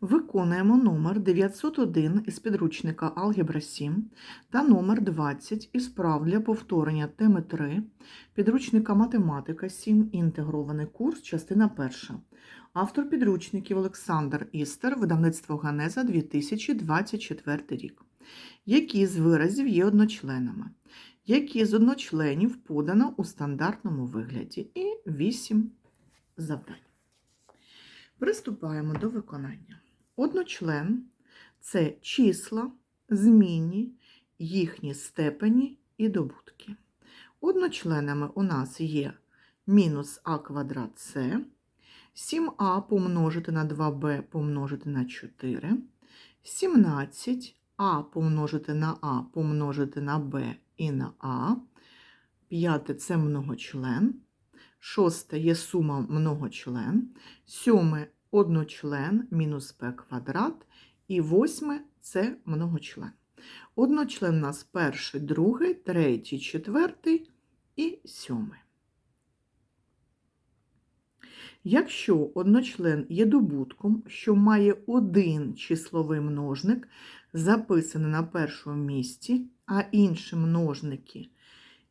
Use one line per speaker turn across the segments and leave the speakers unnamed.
Виконуємо номер 901 із підручника Алгебра 7 та номер 20 із прав для повторення теми 3 підручника Математика 7. Інтегрований курс, частина 1. Автор підручників Олександр Істер, видавництво Ганеза 2024 рік. Які з виразів є одночленами? Які з одночленів подано у стандартному вигляді? І 8 завдань. Приступаємо до виконання. Одночлен це числа, змінні, їхні степені і добутки. Одночленами у нас є мінус а квадрат С, 7а помножити на 2b помножити на 4, 17 а помножити на а помножити на b і на а, п'яте це многочлен, шосте є сума многочлен, сьоме одночлен мінус p квадрат, і восьме це многочлен. Одночлен у нас перший, другий, третій, четвертий і сьомий. Якщо одночлен є добутком, що має один числовий множник, записаний на першому місці, а інші множники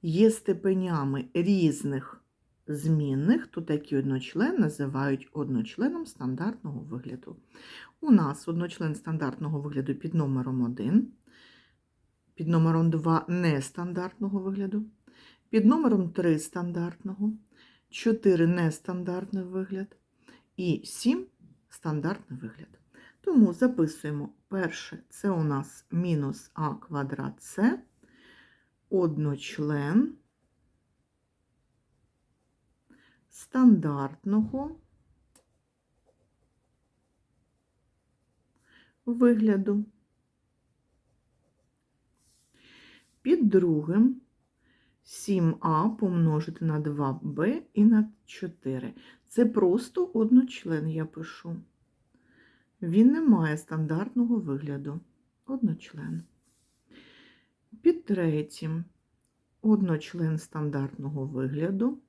є степенями різних змінних, то такий одночлен називають одночленом стандартного вигляду. У нас одночлен стандартного вигляду під номером 1, під номером 2 нестандартного вигляду, під номером 3 стандартного, 4 нестандартний вигляд і 7 стандартний вигляд. Тому записуємо перше, це у нас мінус а квадрат С, одночлен стандартного вигляду. Під другим 7а помножити на 2b і на 4. Це просто одночлен я пишу. Він не має стандартного вигляду. Одночлен. Під третім одночлен стандартного вигляду.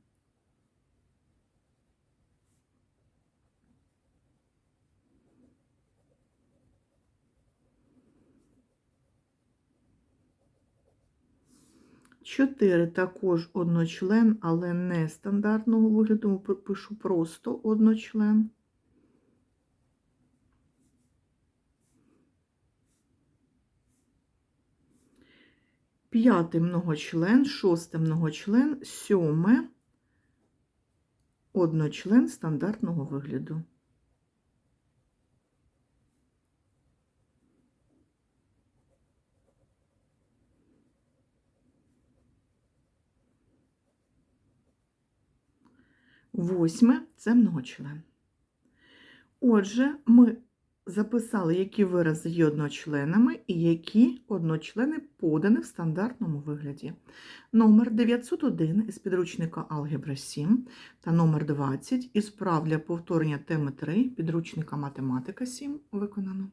Чотири також одночлен, але не стандартного вигляду, пишу просто одночлен. П'ятий многочлен, шостий многочлен, сьоме одночлен стандартного вигляду. Восьме це многочлен. Отже, ми записали, які вирази є одночленами і які одночлени подані в стандартному вигляді. Номер 901 із підручника Алгебра 7 та номер 20 із прав для повторення теми 3 підручника Математика 7 виконано.